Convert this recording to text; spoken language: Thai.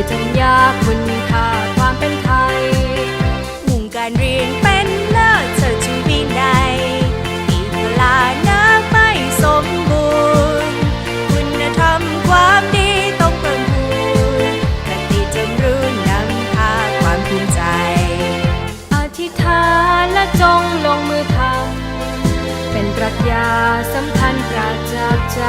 ยจงยากคุณค่าความเป็นไทย มุ่งการเรียนเป็นเลิศเธอจึวิตใยอีกเวลาน้ไม่สมบูรณ์ คุณธรรมความดีต้องเพิ่มพูนคตีจงรู้นำพาความภูมิใจ อธิษฐานและจงลงมือทำเป็นปรัชญาสำคัญประจักษ์ใจ